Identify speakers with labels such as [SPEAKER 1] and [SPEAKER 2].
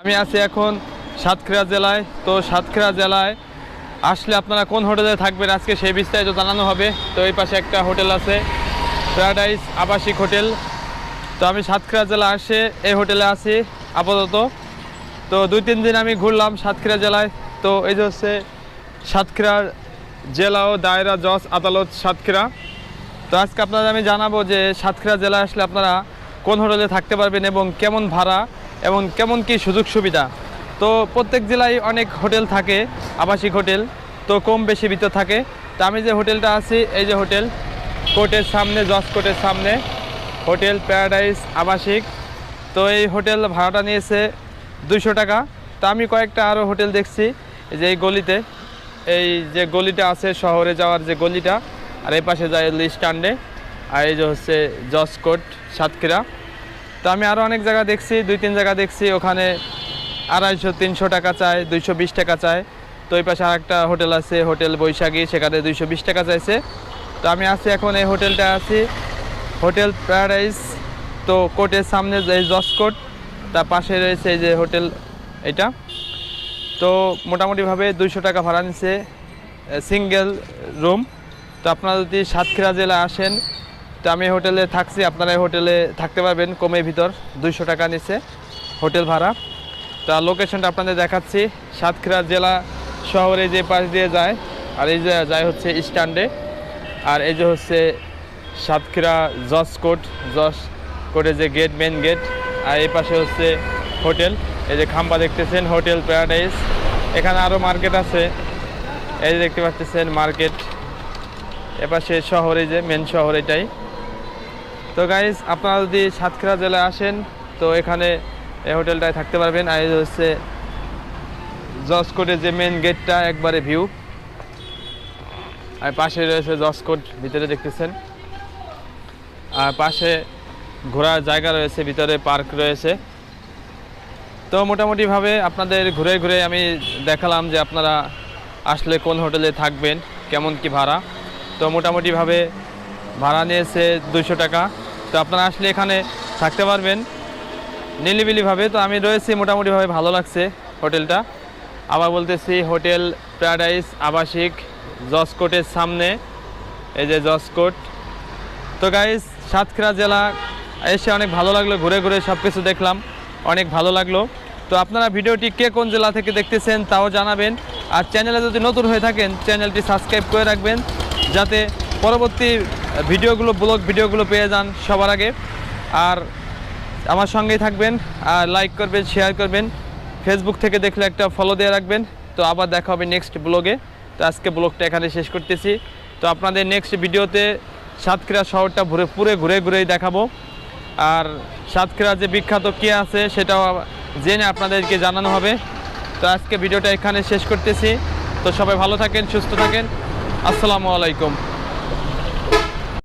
[SPEAKER 1] আমি আছি এখন সাতক্ষীরা জেলায়। তো সাতক্ষীরা জেলায় আসলে আপনারা কোন হোটেলে থাকবেন আজকে সেই বিস্তারিত জানানো হবে। তো এই পাশে একটা হোটেল আছে প্যারাডাইস আবাসিক হোটেল। তো আমি সাতক্ষীরা জেলা আসে, এই হোটেলে আছি আপাতত। তো দুই তিন দিন আমি ঘুরলাম সাতক্ষীরা জেলায়। তো এই যে হচ্ছে সাতক্ষীরার জেলা ও দায়রা জজ আদালত সাতক্ষীরা। তো আজকে আপনাদের আমি জানাব যে সাতক্ষীরা জেলায় আসলে আপনারা কোন হোটেলে থাকতে পারবেন এবং কেমন ভাড়া এবং কেমন কি সুযোগ সুবিধা। তো প্রত্যেক জেলায় অনেক হোটেল থাকে, আবাসিক হোটেল, তো কম বেশি ভিতর থাকে। তো আমি যে হোটেলটা আছি, এই যে হোটেল, কোর্টের সামনে, জজ কোর্টের সামনে, হোটেল প্যারাডাইস, আবাসিক। তো এই হোটেল ভাড়াটা নিয়েছে দুইশো টাকা। তো আমি কয়েকটা আরও হোটেল দেখছি যে এই গলিতে। এই যে গলিটা আছে, শহরে যাওয়ার যে গলিটা, আর এই পাশে যায় স্ট্যান্ডে। আর এই যে হচ্ছে জজ কোর্ট, সাতক্ষীরা। তো আমি আরও অনেক জায়গা দেখছি, দুই তিন জায়গা দেখছি, ওখানে আড়াইশো, তিনশো টাকা চায় দুইশো বিশ টাকা চায় তো এই পাশে আরেকটা হোটেল আছে, হোটেল বৈশাখী, সেখানে দুইশো বিশ টাকা চাইছে। তো আমি আছি এখন এই হোটেলটা আছি, হোটেল প্যারাডাইস, তো কোর্টের সামনে যে জসকোট তার পাশে রয়েছে এই যে হোটেল এটা। তো মোটামুটিভাবে দুইশো টাকা ভাড়া নিচ্ছে সিঙ্গেল রুম। তো আপনারা যদি সাতক্ষীরা জেলা আসেন তো আমি হোটেলে থাকছি, আপনারা হোটেলে থাকতে পারবেন কমে ভিতর, দুইশো টাকা নিচ্ছে হোটেল ভাড়া। তা লোকেশনটা আপনাদের দেখাচ্ছি, সাতক্ষীরা জেলা শহরে যে পাশ দিয়ে যায়, আর এই যে যায় হচ্ছে স্ট্যান্ডে। আর এই যে হচ্ছে সাতক্ষীরা জজ কোর্ট জজ কোর্টের যে গেট মেন গেট আর এই পাশে হচ্ছে হোটেল। এই যে খাম্বা দেখতেছেন, হোটেল প্যারাডাইস এখানে আরও মার্কেট আছে, এই যে দেখতে পাচ্ছেন মার্কেট। এপাশে শহরে যে মেন শহর এটাই। তো গাইজ আপনারা যদি সাতক্ষীরা জেলায় আসেন, তো এখানে এই হোটেলটায় থাকতে পারবেন। আর এই হচ্ছে জসকোটের যে মেন গেটটা একবারে ভিউ আর পাশে রয়েছে জসকোট ভিতরে দেখতেছেন। আর পাশে ঘোরার জায়গা রয়েছে, ভিতরে পার্ক রয়েছে। তো মোটামুটিভাবে আপনাদের ঘুরে ঘুরে আমি দেখালাম যে আপনারা আসলে কোন হোটেলে থাকবেন, কেমন কি ভাড়া। তো মোটামুটিভাবে ভাড়া নিয়েছে দুশো টাকা। তো আপনারা আসলে এখানে থাকতে পারবেন নিলিবিলিভাবে। তো আমি রয়েছি, মোটামুটিভাবে ভালো লাগছে হোটেলটা। আবার বলতেছি, হোটেল প্যারাডাইস আবাসিক জসকোটের সামনে। এই যে জসকোট তো গাইজ সাতক্ষীরা জেলা, এসে অনেক ভালো লাগল, ঘুরে ঘুরে সব কিছু দেখলাম, অনেক ভালো লাগল। তো আপনারা ভিডিওটি কে কোন জেলা থেকে দেখতেছেন তাও জানাবেন। আর চ্যানেলে যদি নতুন হয়ে থাকেন চ্যানেলটি সাবস্ক্রাইব করে রাখবেন, যাতে পরবর্তী ভিডিওগুলো, ব্লগ ভিডিওগুলো পেয়ে যান সবার আগে। আর আমার সঙ্গেই থাকবেন, আর লাইক করবেন শেয়ার করবেন। ফেসবুক থেকে দেখলে একটা ফলো দিয়ে রাখবেন। তো আবার দেখা হবে নেক্সট ব্লগে। তো আজকে ব্লগটা এখানে শেষ করতেছি। তো আপনাদের নেক্সট ভিডিওতে সাতক্ষীরা শহরটা ঘুরে, পুরে ঘুরে ঘুরেই দেখাবো। আর সাতক্ষীরা যে বিখ্যাত কী আছে সেটাও জেনে আপনাদেরকে জানানো হবে। তো আজকে ভিডিওটা এখানে শেষ করতেছি। তো সবাই ভালো থাকেন, সুস্থ থাকেন। আসসালামু আলাইকুম।